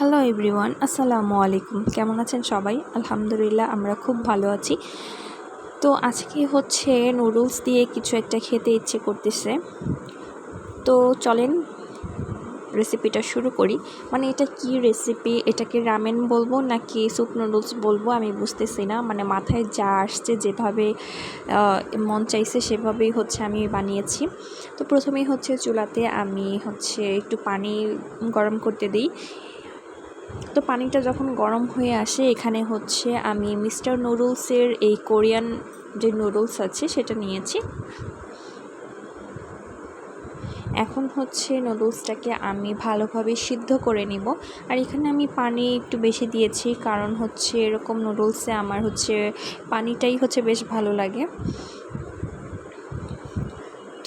Hello everyone আসসালামু আলাইকুম কেমন আছেন সবাই? আলহামদুলিল্লাহ, আমরা খুব ভালো আছি। তো আজকে হচ্ছে নুডলস দিয়ে কিছু একটা খেতে ইচ্ছে করতেছে। তো চলেন রেসিপিটা শুরু করি। মানে এটা কি রেসিপি এটাকে রামেন বলব নাকি স্যুপ নুডলস বলব? আমি বুঝতেছি না। মানে মাথায় যা আসছে, যেভাবে মন চাইছে, সেভাবেই হচ্ছে আমি বানিয়েছি। তো প্রথমেই হচ্ছে চুলাতে আমি হচ্ছে একটু পানি গরম করতে দিই। তো পানিটা যখন গরম হয়ে আসে, এখানে হচ্ছে আমি মিস্টার নুডলসের এই কোরিয়ান যে নুডলস আছে, সেটা নিয়েছি। এখন হচ্ছে নুডলসটাকে আমি ভালোভাবে সিদ্ধ করে নিব। আর এখানে আমি পানি একটু বেশি দিয়েছি, কারণ হচ্ছে এরকম নুডলসে আমার হচ্ছে পানিটাই হচ্ছে বেশ ভালো লাগে।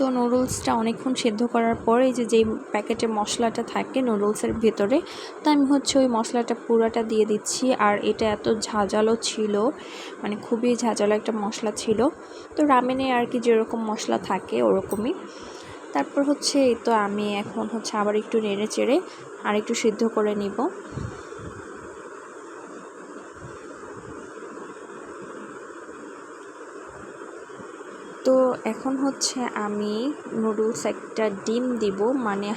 তো নুডলসটা অনেকক্ষণ সেদ্ধ করার পর এই যে যেই প্যাকেটে মশলাটা থাকে নুডলসের ভেতরে, তো আমি হচ্ছে ওই মশলাটা পুরাটা দিয়ে দিচ্ছি। আর এটা এত ঝাঁঝালো ছিল মানে খুবই ঝাঁঝালো একটা মশলা ছিল। তো রামেনে আর কি যেরকম মশলা থাকে ওরকমই। তারপর হচ্ছে এই তো আমি এখন হচ্ছে আবার একটু নেড়ে চেড়ে আর একটু সিদ্ধ করে নিব। তো এখন হচ্ছে আমি নুডলস একটা ডিম দিব। মানে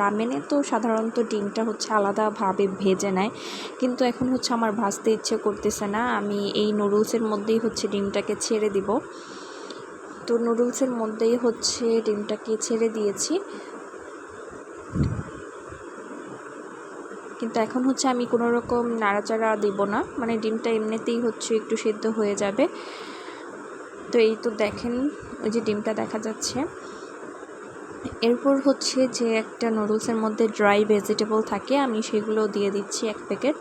রামেনে তো সাধারণত ডিমটা হচ্ছে আলাদাভাবে ভেজে নেয়। কিন্তু এখন হচ্ছে আমার ভাজতে ইচ্ছে করতেছে না। আমি এই নুডলসের মধ্যেই হচ্ছে ডিমটাকে ছেড়ে দিব। তো নুডলসের মধ্যেই হচ্ছে ডিমটাকে ছেড়ে দিয়েছি। কিন্তু এখন হচ্ছে আমি কোনো রকম নাড়াচাড়া দিব না। মানে ডিমটা এমনিতেই হচ্ছে একটু সেদ্ধ হয়ে যাবে। তো এই তো দেখেন, ওই যে ডিমটা দেখা যাচ্ছে। এরপর হচ্ছে যে একটা নুডলসের মধ্যে ড্রাই ভেজিটেবল থাকে, আমি সেগুলো দিয়ে দিচ্ছি এক প্যাকেট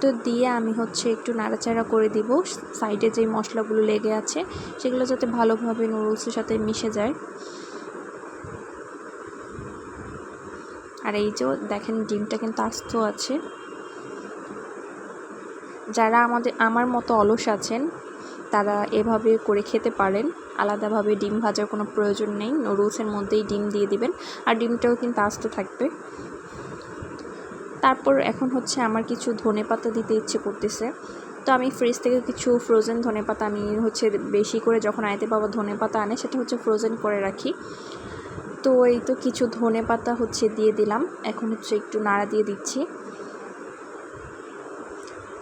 তো দিয়ে আমি হচ্ছে একটু নাড়াচাড়া করে দিব সাইডে যে মশলাগুলো লেগে আছে, সেগুলো যাতে ভালোভাবে নুডলসের সাথে মিশে যায়। আর এই যে দেখেন, ডিমটা কিন্তু আস্ত আছে। যারা আমাদের, আমার মতো অলস আছেন, তারা এভাবে করে খেতে পারেন। আলাদাভাবে ডিম ভাজার কোনো প্রয়োজন নেই। নুডলসের মধ্যেই ডিম দিয়ে দিবেন। আর ডিমটাও কিন্তু আস্ত থাকবে। তারপর এখন হচ্ছে আমার কিছু ধনে পাতা দিতে ইচ্ছে করতেছে। তো আমি ফ্রিজ থেকে কিছু ফ্রোজেন ধনে পাতা আমি হচ্ছে বেশি করে যখন আয়তে বাবা ধনে পাতা আনে, সেটা হচ্ছে ফ্রোজেন করে রাখি। তো এই তো কিছু ধনে পাতা হচ্ছে দিয়ে দিলাম। এখন হচ্ছে একটু নাড়া দিয়ে দিচ্ছি।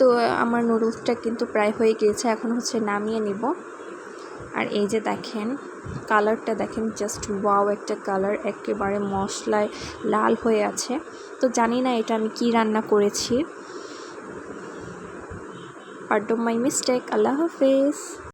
তো আমার নুডলসটা কিন্তু প্রায় হয়ে গিয়েছে, এখন হচ্ছে নামিয়ে নিব। আর এই যে দেখেন, কালারটা দেখেন জাস্ট ওয়াও একটা কালার, একেবারে মশলায় লাল হয়ে আছে। তো জানি না এটা আমি কি রান্না করেছি। অফ মাই মিস্টেক আল্লাহ হাফেজ।